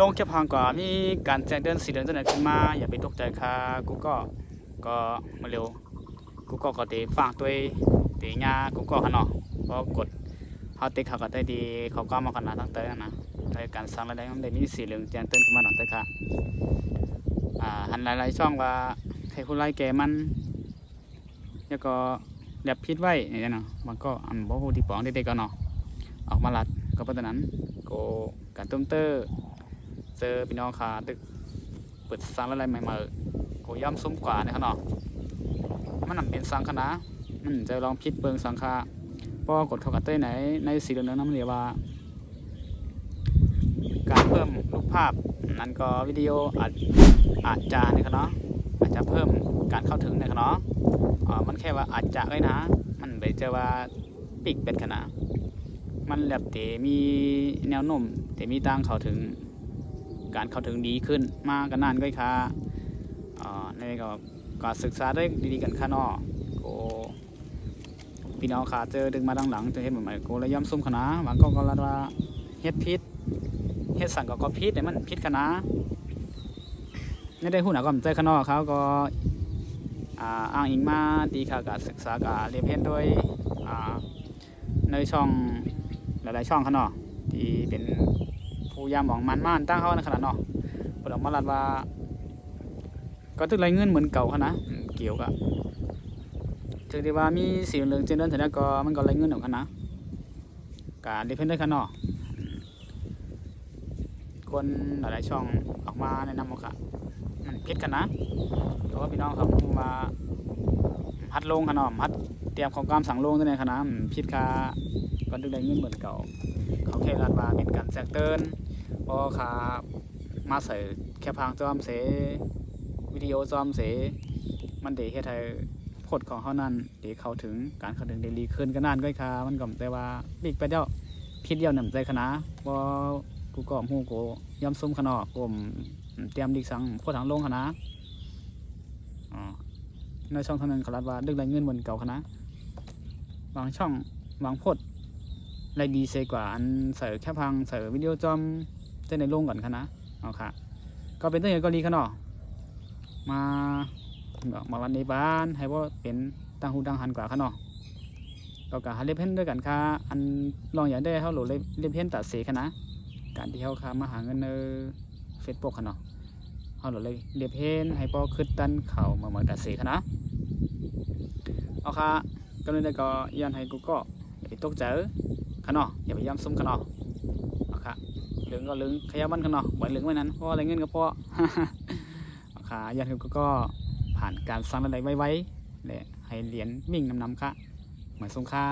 ลงแค่พังกว่ามีการแจ้งเตือนสีเดือนตัวไหนขึ้นมา อย่าไปตกใจค่ะกูก็ก็มาเร็วกูก็ก็เตะฟังตัวเตะงากูก็ขนาดเพราะกดเขาเตะเขาก็ได้ดีเขาก็มาขนาดตั้งแต่นะในการสร้างรายได้มันได้มีสีเหลืองแจ้งเตือนขึ้นมาหน่อยค่ะอ่าหันหลายๆช่องว่าให้คุณไล่แกมันแล้วก็แลบพิษไว้เงี้ยเนาะมันก็อันบ่ฮู้ที่ปองเด็กๆก็เนาะออกมาลัดก็เพราะฉะนั้นก็การตุ้มเตอร์ เจอพี่น้องขาตึกเปิดสังอะไรใหม่ๆโกย่อมซุ้มกว่านะครับเนาะมันนำเป็นสังคณะมันจะลองพิดเบิงสังคาเพราะว่ากดเข้ากับเต้ไหนในสีเหลืองนั้นมันเรียกว่า การเพิ่มรูปภาพนั้นก็วิดีโออาจอาจจะนะครับเนาะอาจจะเพิ่มการเข้าถึงนะครับเนาะอ่ามันแค่ว่าอาจจะเลยนะ มันไปเจอว่าปิกเป็นขนาดมันแบบเตมีแนวโน้มเตมีตังเข้าถึง การเข้าถึงดีขึ้นมากกันนานก็ค่ะอ่าในก็ก็ศึกษาได้ดีๆกันค่ะเนาะโกพี่น้องขาเจอดึงมาดังหลังจะเห็นเหมือนไหมโกระย่ำซุ่มคณะบางก็ก็ละว่าเฮ็ดพิษเฮ็ดสั่งก็ก็พิษเนี่ยมันพิษคณะไม่ได้หูหนักก็มนใจข้างนอกเขาก็อ่าอ้างอิงมาดีค่ะการศึกษาการเรียนเพียนโดยอ่าในช่องหลายๆช่องค่ะเนาะที่เป็น ผู้ยามหมองมันม่านตั้งเขาในขนาดเนาะเปิดออกมาลัดว่า ก็ถึงไรเงินเหมือนเก่าค่ะนะอืมเกี่ยวกับถึงที่ว่ามีสีเหลืองเจนเดินแต่แล้วก็มันก็ไรเงินออกค่ะนะการดีเพนได้ค่ะเนาะอืมคนหลายๆช่องออกมาแนะนำว่าค่ะมันพิดกันนะเพราะว่าพี่น้องครับมาฮัดลงค่ะเนาะฮัดเตรียมของกามสั่งลงด้วยนะค่ะนะอืมพิดค่าก็ถึงไรเงินเหมือนเก่า เขาแค่รัดวาเป็นการแจ้งเตือน พราะขามาใส่แค่พังจอมเสวิดีโอจอมเส มันเดเฮ็ดให้ผลของเขานั้นเดเขาถึงการเข้าถึงเดลีขึ้นก็นานก็ค่ะมันก็แต่ว่าบิ๊กไปเดียวพิดเดียวหนำใจคณะบ่กูก็ฮู้กูยอมซุ่มขนอกกลมเตรียมดิกสังโคตรทางลงคณะอ๋อในช่องท่านั้นเขารัดว่าดึกไรเงินบนเก่าคณะบางช่องบางพดไรดีเซกว่าอันเสิร์แค่พังเสิร์วิดีโอจอม เต้นในโรงก่อนค่ะนะเอาค่ะ ก็เป็นตัวอย่างเกาหลีค่ะเนาะมามาวันในบ้านให้ว่าเป็นตังหูตังหันกว่าค่ะเนาะก็กะหาเล็บเพ้นด้วยกันค่ะ อันลองอย่างได้เขาโหลดเล็บเล็บเพ้นตัดเสค่ะนะการที่เขาค่ะมาหาเงินในเฟซบุ๊กค่ะเนาะเขาหลดเลยเล็บเพ้นให้พอขึ้นตันเขามาเหมือนตัดเสค่ะนะ เอาค่ะก็เลยได้ก็ย้อนให้กูก็อย่าไปตกใจขนออย่าไปย้ำซุ่มขนอเอาค่ะ เหลืองก็เหลืองขยับมันขนอบ่อยเหลืองไว้นั้นเพราะอะไรเงินก็เพราะขาค่ะยันคือก็ผ่านการสร้างอะไรไว้ๆและให้เหรียญมิ่งนำนำค่ะเหมือนสงค่า